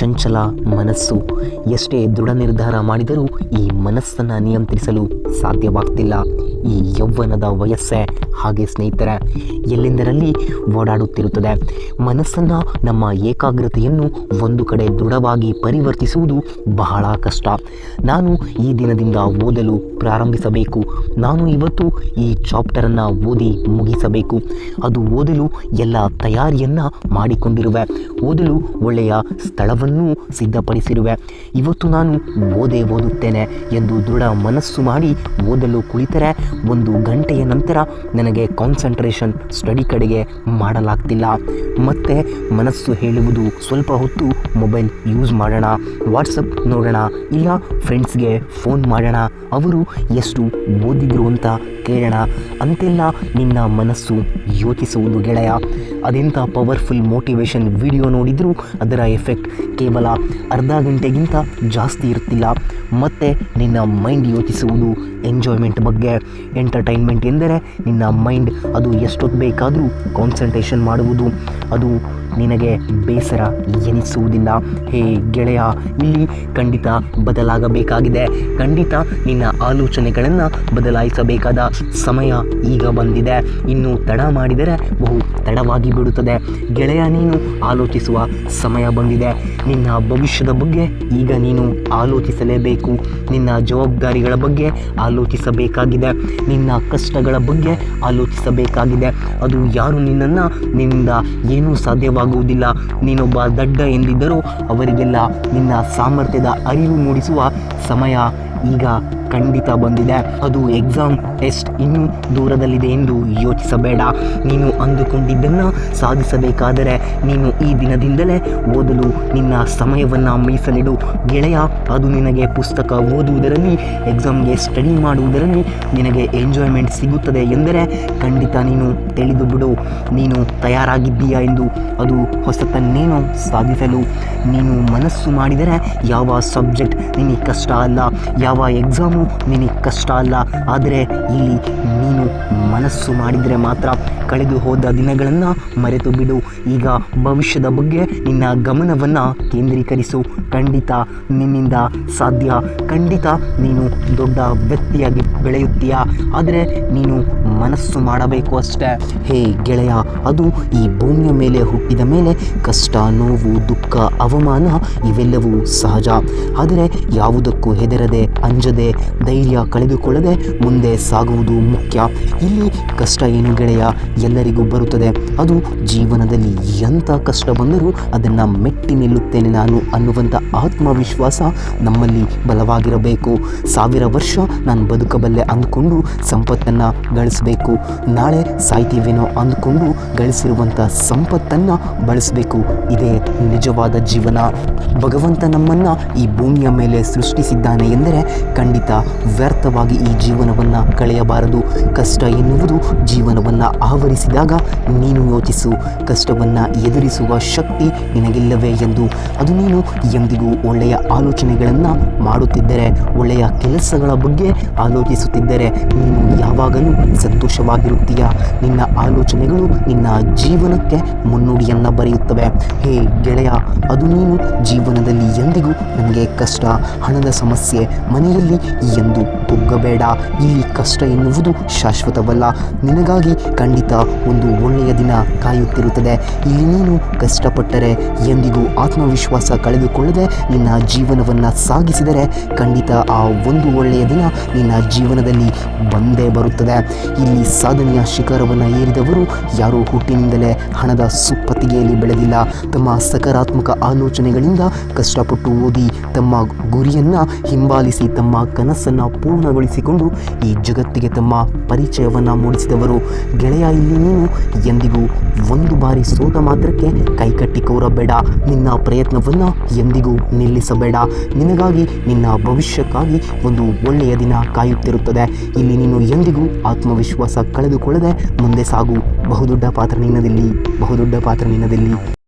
ಚಂಚಲ ಮನಸ್ಸು. ಎಷ್ಟೇ ದೃಢ ನಿರ್ಧಾರ ಮಾಡಿದರೂ ಈ ಮನಸ್ಸನ್ನು ನಿಯಂತ್ರಿಸಲು ಸಾಧ್ಯವಾಗ್ತಿಲ್ಲ. ಈ ಯೌವನದ ವಯಸ್ಸೇ ಹಾಗೆ ಸ್ನೇಹಿತರ, ಎಲ್ಲೆಂದರಲ್ಲಿ ಓಡಾಡುತ್ತಿರುತ್ತದೆ? ಮನಸ್ಸನ್ನು ನಮ್ಮ ಏಕಾಗ್ರತೆಯನ್ನು ಒಂದು ಕಡೆ ದೃಢವಾಗಿ ಪರಿವರ್ತಿಸುವುದು ಬಹಳ ಕಷ್ಟ. ನಾನು ಈ ದಿನದಿಂದ ಓದಲು ಪ್ರಾರಂಭಿಸಬೇಕು. ನಾನು ಇವತ್ತು ಈ ಚಾಪ್ಟರನ್ನು ಓದಿ ಮುಗಿಸಬೇಕು. ಅದು ಓದಲು ಎಲ್ಲ ತಯಾರಿಯನ್ನು ಮಾಡಿಕೊಂಡಿರುವೆ. ಓದಲು ಒಳ್ಳೆಯ ಸ್ಥಳವನ್ನು ಸಿದ್ಧಪಡಿಸಿರುವೆ. ಇವತ್ತು ನಾನು ಓದೇ ಓದುತ್ತೇನೆ ಎಂದು ದೃಢ ಮನಸ್ಸು ಮಾಡಿ ಓದಲು ಕುಳಿತರೆ ಒಂದು ಗಂಟೆಯ ನಂತರ ನನಗೆ ಕಾನ್ಸಂಟ್ರೇಷನ್ ಸ್ಟಡಿ ಕಡೆಗೆ ಮಾಡಲಾಗ್ತಿಲ್ಲ. ಮತ್ತು ಮನಸ್ಸು ಹೇಳುವುದು ಸ್ವಲ್ಪ ಹೊತ್ತು ಮೊಬೈಲ್ ಯೂಸ್ ಮಾಡೋಣ ವಾಟ್ಸಪ್ ನೋಡೋಣ, ಇಲ್ಲ ಫ್ರೆಂಡ್ಸ್ಗೆ ಫೋನ್ ಮಾಡೋಣ. ಅವರು ಎಷ್ಟು ಓದಿದ್ರು ಅಂತ ಕೇಳೋಣ. ಅಂತೆಲ್ಲ ನಿನ್ನ ಮನಸ್ಸು ಯೋಚಿಸುವುದು ಗೆಳೆಯ. ಅದೆಂಥ ಪವರ್ಫುಲ್ ಮೋಟಿವೇಶನ್ ವಿಡಿಯೋ ನೋಡಿದರೂ ಅದರ ಎಫೆಕ್ಟ್ ಕೇವಲ ಅರ್ಧ ಗಂಟೆಗಿಂತ ಜಾಸ್ತಿ ಇರ್ತಿಲ್ಲ. ಮತ್ತು ನಿನ್ನ ಮೈಂಡ್ ಯೋಚಿಸುವುದು ಎಂಜಾಯ್ಮೆಂಟ್ ಬಗ್ಗೆ. ಎಂಟರ್ಟೈನ್ಮೆಂಟ್ ಎಂದರೆ ನಿನ್ನ ಮೈಂಡ್ ಅದು ಎಷ್ಟೊತ್ತು ಬೇಕಾದರೂ ಕಾನ್ಸಂಟ್ರೇಷನ್ ಮಾಡುವುದು. ಅದು ನಿನಗೆ ಬೇಸರ ಎನಿಸುವುದಿಲ್ಲ. ಹೇ ಗೆಳೆಯ, ಇಲ್ಲಿ ಖಂಡಿತ ಬದಲಾಗಬೇಕಾಗಿದೆ. ಖಂಡಿತ ನಿನ್ನ ಆಲೋಚನೆಗಳನ್ನು ಬದಲಾಯಿಸಬೇಕಾದ ಸಮಯ ಈಗ ಬಂದಿದೆ. ಇನ್ನು ತಡ ಮಾಡಿದರೆ ಬಹು ತಡವಾಗಿ ಬಿಡುತ್ತದೆ. ಗೆಳೆಯ, ನೀನು ಆಲೋಚಿಸುವ ಸಮಯ ಬಂದಿದೆ. ನಿನ್ನ ಭವಿಷ್ಯದ ಬಗ್ಗೆ ಈಗ ನೀನು ಆಲೋಚಿಸಲೇಬೇಕು. ನಿನ್ನ ಜವಾಬ್ದಾರಿಗಳ ಬಗ್ಗೆ ಆಲೋಚಿಸಬೇಕಾಗಿದೆ. ನಿನ್ನ ಕಷ್ಟಗಳ ಬಗ್ಗೆ ಆಲೋಚಿಸಬೇಕಾಗಿದೆ. ಅದು ಯಾರು ನಿನ್ನನ್ನು, ನಿನ್ನಿಂದ ಏನೂ ಸಾಧ್ಯವಾಗುವುದಿಲ್ಲ ನೀನೊಬ್ಬ ದಡ್ಡ ಎಂದಿದ್ದರೂ ಅವರಿಗೆಲ್ಲ ನಿನ್ನ ಸಾಮರ್ಥ್ಯದ ಅರಿವು ಮೂಡಿಸುವ ಸಮಯ ಈಗ ಖಂಡಿತ ಬಂದಿದೆ. ಅದು ಎಕ್ಸಾಮ್ ಟೆಸ್ಟ್ ಇನ್ನೂ ದೂರದಲ್ಲಿದೆ ಎಂದು ಯೋಚಿಸಬೇಡ. ನೀನು ಅಂದುಕೊಂಡಿದ್ದನ್ನು ಸಾಧಿಸಬೇಕಾದರೆ ನೀನು ಈ ದಿನದಿಂದಲೇ ಓದಲು ನಿನ್ನ ಸಮಯವನ್ನು ಮೀಸಲಿಡು. ಗೆಳೆಯ, ಅದು ನಿನಗೆ ಪುಸ್ತಕ ಓದುವುದರಲ್ಲಿ ಎಕ್ಸಾಮ್ಗೆ ಸ್ಟಡಿ ಮಾಡುವುದರಲ್ಲಿ ನಿನಗೆ ಎಂಜಾಯ್ಮೆಂಟ್ ಸಿಗುತ್ತದೆ ಎಂದರೆ ಖಂಡಿತ ನೀನು ತಿಳಿದು ಬಿಡು ನೀನು ತಯಾರಾಗಿದ್ದೀಯಾ ಎಂದು ಅದು ಹೊಸತನ್ನೇನು ಸಾಧಿಸಲು ನೀನು ಮನಸ್ಸು ಮಾಡಿದರೆ ಯಾವ ಸಬ್ಜೆಕ್ಟ್ ನಿನಗೆ ಕಷ್ಟ ಅಲ್ಲ. ಯಾವ ಎಕ್ಸಾಮು ನಿನಗೆ ಕಷ್ಟ ಅಲ್ಲ. ಆದರೆ ಇಲ್ಲಿ ನೀನು ಮನಸ್ಸು ಮಾಡಿದರೆ ಮಾತ್ರ ಕಳೆದು ಹೋದ ದಿನಗಳನ್ನು ಮರೆತು ಬಿಡು. ಈಗ ಭವಿಷ್ಯದ ಬಗ್ಗೆ ನಿನ್ನ ಗಮನವನ್ನು ಕೇಂದ್ರೀಕರಿಸು. ಖಂಡಿತ ನಿನ್ನಿಂದ ಸಾಧ್ಯ. ಖಂಡಿತ ನೀನು ದೊಡ್ಡ ವ್ಯಕ್ತಿಯಾಗಿ ಬೆಳೆಯುತ್ತೀಯ? ಆದರೆ ನೀನು ಮನಸ್ಸು ಮಾಡಬೇಕು ಅಷ್ಟೇ. ಹೇ ಗೆಳೆಯ, ಅದು ಈ ಭೂಮಿಯ ಮೇಲೆ ಹುಟ್ಟಿದ ಮೇಲೆ ಕಷ್ಟ, ನೋವು, ದುಃಖ, ಅವಮಾನ ಇವೆಲ್ಲವೂ ಸಹಜ. ಆದರೆ ಯಾವುದಕ್ಕೂ ಹೆದರದೆ, ಅಂಜದೆ, ಧೈರ್ಯ ಕಳೆದುಕೊಳ್ಳದೆ ಮುಂದೆ ಸಾಗುವುದು ಮುಖ್ಯ. ಇಲ್ಲಿ ಕಷ್ಟ ಏನು ಗೆಳೆಯ? ಎಲ್ಲರಿಗೂ ಬರುತ್ತದೆ. ಅದು ಜೀವನದಲ್ಲಿ ಎಂಥ ಕಷ್ಟ ಬಂದರೂ ಅದನ್ನು ಮೆಟ್ಟಿ ನಿಲ್ಲುತ್ತೇನೆ ನಾನು ಅನ್ನುವಂಥ ಆತ್ಮವಿಶ್ವಾಸ ನಮ್ಮಲ್ಲಿ ಬಲವಾಗಿರಬೇಕು. ಸಾವಿರ ವರ್ಷ ನಾನು ಬದುಕಬಲ್ಲೆ ಅಂದ್ಕೊಂಡು ಸಂಪತ್ತನ್ನು ಗಳಿಸಬೇಕು. ನಾಳೆ ಸಾಯ್ತೀವೇನೋ ಅಂದ್ಕೊಂಡು ಗಳಿಸಿರುವಂಥ ಸಂಪತ್ತನ್ನು ಬಳಸಬೇಕು. ಇದೇ ನಿಜವಾದ ಜೀವನ. ಭಗವಂತ ನಮ್ಮನ್ನು ಈ ಭೂಮಿಯ ಮೇಲೆ ಸೃಷ್ಟಿಸಿದ್ದಾನೆ ಎಂದರೆ ಖಂಡಿತ ವ್ಯರ್ಥವಾಗಿ ಈ ಜೀವನವನ್ನು ಕಳೆಯಬಾರದು. ಕಷ್ಟ ಎನ್ನುವುದು ಜೀವನವನ್ನು ಆವರಿಸಿದಾಗ ನೀನು ಯೋಚಿಸು, ಕಷ್ಟವನ್ನು ಎದುರಿಸುವ ಶಕ್ತಿ ನಿನಗಿಲ್ಲವೇ ಎಂದು. ಅದು ನೀನು ಎಂದಿಗೂ ಒಳ್ಳೆಯ ಆಲೋಚನೆಗಳನ್ನು ಮಾಡುತ್ತಿದ್ದರೆ, ಒಳ್ಳೆಯ ಕೆಲಸಗಳ ಬಗ್ಗೆ ಆಲೋಚಿಸುತ್ತಿದ್ದರೆ, ನೀನು ಯಾವಾಗಲೂ ಸಂತೋಷವಾಗಿರುತ್ತೀಯ? ನಿನ್ನ ಆಲೋಚನೆಗಳು ನಿನ್ನ ಜೀವನಕ್ಕೆ ಮುನ್ನುಡಿಯನ್ನು ಬರೆಯುತ್ತವೆ. ಹೇ ಗೆಳೆಯ, ಅದು ನೀನು ಜೀವನದಲ್ಲಿ ಎಂದಿಗೂ ನನಗೆ ಕಷ್ಟ, ಹಣದ ಸಮಸ್ಯೆ, ಮನೆಯಲ್ಲಿ ಎಂದು ಕುಗ್ಗಬೇಡ ಇಲ್ಲಿ ಕಷ್ಟ ಎನ್ನುವುದು ಶಾಶ್ವತವಲ್ಲ. ನಿನಗಾಗಿ ಖಂಡಿತ ಒಂದು ಒಳ್ಳೆಯ ದಿನ ಕಾಯುತ್ತಿರುತ್ತದೆ. ಇಲ್ಲಿ ನೀನು ಕಷ್ಟಪಟ್ಟರೆ, ಎಂದಿಗೂ ಆತ್ಮವಿಶ್ವಾಸ ಕಳೆದುಕೊಳ್ಳದೆ ನಿನ್ನ ಜೀವನವನ್ನು ಸಾಗಿಸಿದರೆ ಖಂಡಿತ ಆ ಒಂದು ಒಳ್ಳೆಯ ದಿನ ನಿನ್ನ ಜೀವನದಲ್ಲಿ ಬಂದೇ ಬರುತ್ತದೆ. ಇಲ್ಲಿ ಸಾಧನೆಯ ಶಿಖರವನ್ನು ಏರಿದವರು ಯಾರೂ ಹುಟ್ಟಿನಿಂದಲೇ ಹಣದ ಸುಪ್ಪತ್ತಿಗೆಯಲ್ಲಿ ಬೆಳೆದಿಲ್ಲ. ತಮ್ಮ ಸಕಾರಾತ್ಮಕ ಆಲೋಚನೆಗಳಿಂದ ಕಷ್ಟಪಟ್ಟು ಓದಿ ತಮ್ಮ ಗುರಿಯನ್ನು ಹಿಂಬಾಲಿಸಿ ತಮ್ಮ ಕನಸನ್ನು ಪೂರ್ಣಗೊಳಿಸಿಕೊಂಡು ಈ ಜಗತ್ತಿಗೆ ತಮ್ಮ ಪರಿಚಯವನ್ನು ಮೂಡಿಸಿದವರು. ಗೆಳೆಯ, ಇಲ್ಲಿ ನೀನು ಎಂದಿಗೂ ಒಂದು ಬಾರಿ ಸೋತ ಮಾತ್ರಕ್ಕೆ ಕೈಕಟ್ಟಿ ಕೋರಬೇಡ. ನಿನ್ನ ಪ್ರಯತ್ನವನ್ನು ಎಂದಿಗೂ ನಿಲ್ಲಿಸಬೇಡ. ನಿನಗಾಗಿ ನಿನ್ನ ಭವಿಷ್ಯಕ್ಕಾಗಿ ಒಂದು ಒಳ್ಳೆಯ ದಿನ ಕಾಯುತ್ತಿರುತ್ತದೆ. ಇಲ್ಲಿ ನೀನು ಎಂದಿಗೂ ಆತ್ಮವಿಶ್ವಾಸ ಕಳೆದುಕೊಳ್ಳದೆ ಮುಂದೆ ಸಾಗು. ಬಹುದೊಡ್ಡ ಪಾತ್ರ ನಿನ್ನದಿಲ್ಲಿ, ಬಹುದೊಡ್ಡ ಪಾತ್ರ ನಿನ್ನದಿಲ್ಲಿ.